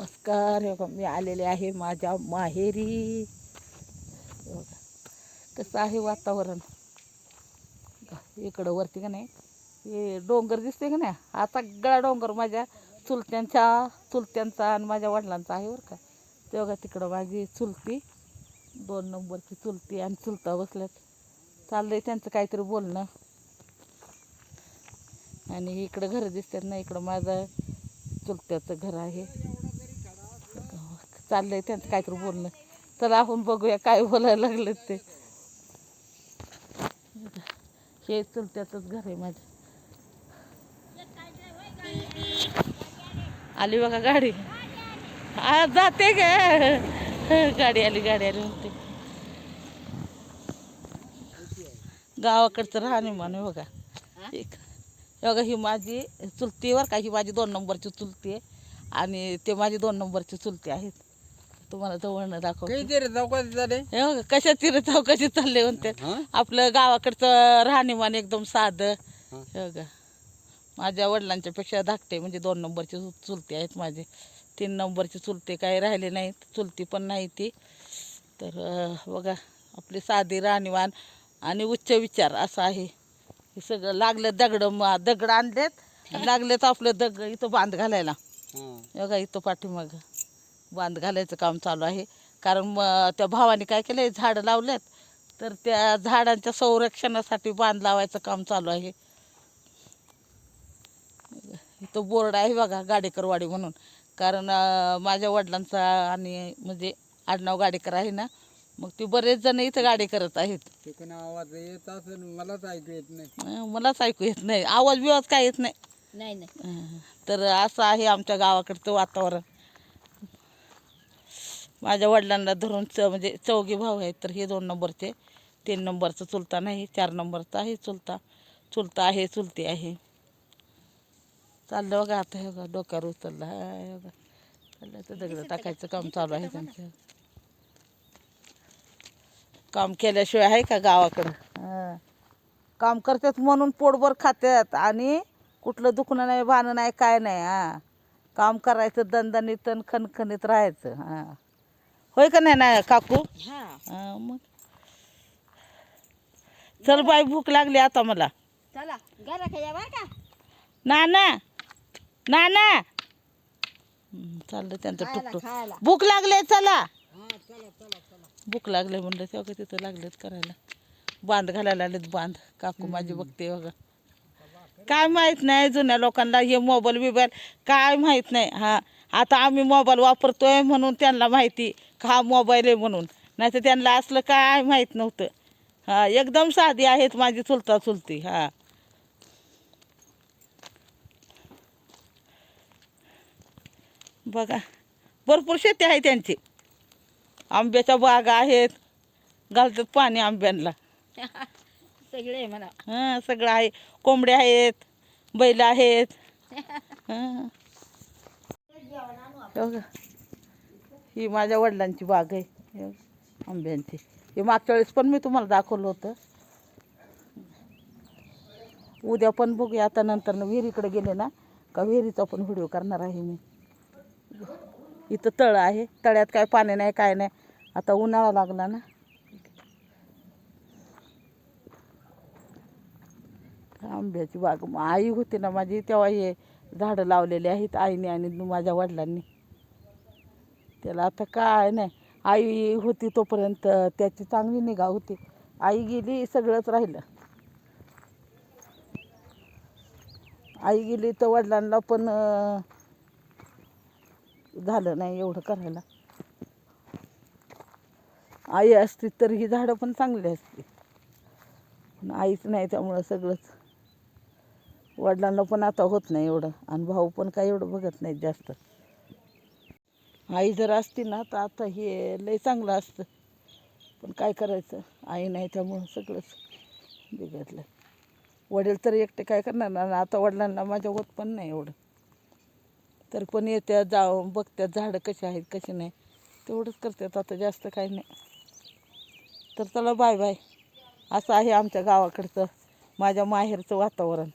नमस्कार. मी आलेले आहे माझ्या माहेरी. कसं आहे वातावरण? इकडं वरती का नाही? हे डोंगर दिसते का नाही? हा सगळा डोंगर माझ्या चुलत्यांच्या चुलत्यांचा आणि माझ्या वडिलांचा आहे बरं का. तेव्हा तिकडं माझी चुलती दोन नंबरची चुलती आणि चुलता बसल्यात. चाललंय त्यांचं काहीतरी बोलणं. आणि इकडं घरं दिसतात ना इकडं माझं चुलत्याचं घर आहे. चाललंय त्यांचं काहीतरी बोलणं. तर आपण बघूया काय बोलायला लागलं ते. हे चुलत्यातच घर आहे माझं. आली बघा गाडी. आ जाते ग. गाडी आली गाडी आली म्हणते. गावाकडचं राहणे म्हणे बघा. एक. बघा ही माझी चुलती बरं का. ही माझी दोन नंबरची चुलती आहे. आणि ते माझी दोन नंबरची चुलती आहेत. तुम्हाला जवळनं दाखव काही तरी चौकात झाले. हे बघा कशा तिरे चौकशी चालले म्हणते. हा? आपलं गावाकडचं राहणीमान एकदम साधं. हा. हे बघा. माझ्या वडिलांच्या पेक्षा धाकटे म्हणजे दोन नंबरचे चु- चुलते आहेत माझे. तीन नंबरचे चुलते काही राहिले नाहीत. चुलती पण नाही ती. तर अं, बघा आपली साधी राहणीमान आणि उच्च विचार असं आहे. हे सगळं लागलं दगड दगड आणलेत. आणि लागलेत आपलं दगड इथं बांध घालायला. हे बघा इथं पाठीमागं. बांध घालायचं काम चालू आहे. कारण मग त्या भावाने काय केलं झाडं लावलेत तर त्या झाडांच्या संरक्षणासाठी बांध लावायचं काम चालू आहे. इथं बोर्ड आहे बघा गाडेकरवाडी म्हणून. कारण माझ्या वडिलांचा आणि म्हणजे आडनाव गाडेकर आहे ना मग ते बरेच जण इथं गाडी करत आहेत आवाज येत असेल मलाच ऐकू येत नाही. मलाच ऐकू येत नाही. आवाज बिवाज काय येत नाही? नाही तर असं आहे आमच्या गावाकडचं वातावरण. माझ्या वडिलांना धरून च म्हणजे चौघे भाऊ आहेत तर हे दोन नंबरचे. तीन नंबरचं चुलता नाही चार नंबरचा आहे चुलता. चुलता आहे चुलती आहे. चाललं बघा आता हे बघा डोक्यावर उचललं. हाय बघा. चाललं तर दगड टाकायचं काम चालू आहे त्यांचं. काम केल्याशिवाय आहे का गावाकडं? हां. काम करतात म्हणून पोटभर खात्यात आणि कुठलं दुखणं नाही भानं नाही काय नाही हां. काम करायचं दणदणीत आणि खणखणीत राहायचं हां. होय का नाही ना काकू? हा. हां मग. चल बाई भूक लागली आता मला. चला घरा बरं का? नाना नाना. हं, चाललं त्यांचं खायला टुकटुक. खायला. भूक लागले चला. भूक लागले म्हणलं तेव्हा तिथं लागलेत करायला? बांध घालायला आलेत बांध. काकू माझी बघते बघा. काय माहीत नाही जुन्या लोकांना हे मोबाईल बिबाईल. काय माहीत नाही हा. आता आम्ही मोबाईल वापरतोय म्हणून त्यांना माहिती. हा मोबाईल आहे म्हणून. नाही तर त्यांना असलं काय माहीत नव्हतं. हा एकदम साधी आहेत माझी चुलता चुलती हा. बघा भरपूर शेती आहे त्यांची. आंब्याच्या बागा आहेत घालतात पाणी आंब्यांना. सगळे म्हणा. हां सगळं आहे. कोंबड्या आहेत बैल आहेत. हां. ही माझ्या वडिलांची बाग आहे. आंब्यांची. हे मागच्या वेळेस पण मी तुम्हाला दाखवलं होतं. उद्या पण बघूया. आता नंतर विहिरीकडे गेले ना का विहिरीचा पण व्हिडिओ करणार आहे मी. इथं तळ आहे. तळ्यात काय पाणी नाही काय नाही. आता उन्हाळा लागला ना. आंब्याची बाग. मग आई होती ना माझी तेव्हा हे झाडं लावलेली आहेत. आईने आणि माझ्या वडिलांनी. त्याला आता काय नाही. आई होती तोपर्यंत त्याची चांगली निगा होती. आई गेली सगळंच राहिलं. आई गेली तर वडिलांना पण झालं नाही एवढं करायला. आई असती तर ही झाडं पण चांगली असती. पण आईच नाही त्यामुळं सगळंच. वडिलांना पण आता होत नाही एवढं. आणि भाऊ पण काय एवढं बघत नाहीत जास्त. आई जर असती ना तर आता हे लय चांगलं असतं. पण काय करायचं? आई नाही त्यामुळं सगळंच बिघडलं. वडील तर एकटे काय करणार? ना आता वडिलांना माझ्या होत पण नाही एवढं. तर पण येत्या जा बघत्या झाडं कशी आहेत कशी नाही. तेवढंच करतात आता जास्त काही नाही. तर चला बाय बाय. असं आहे आमच्या गावाकडचं माझ्या माहेरचं वातावरण.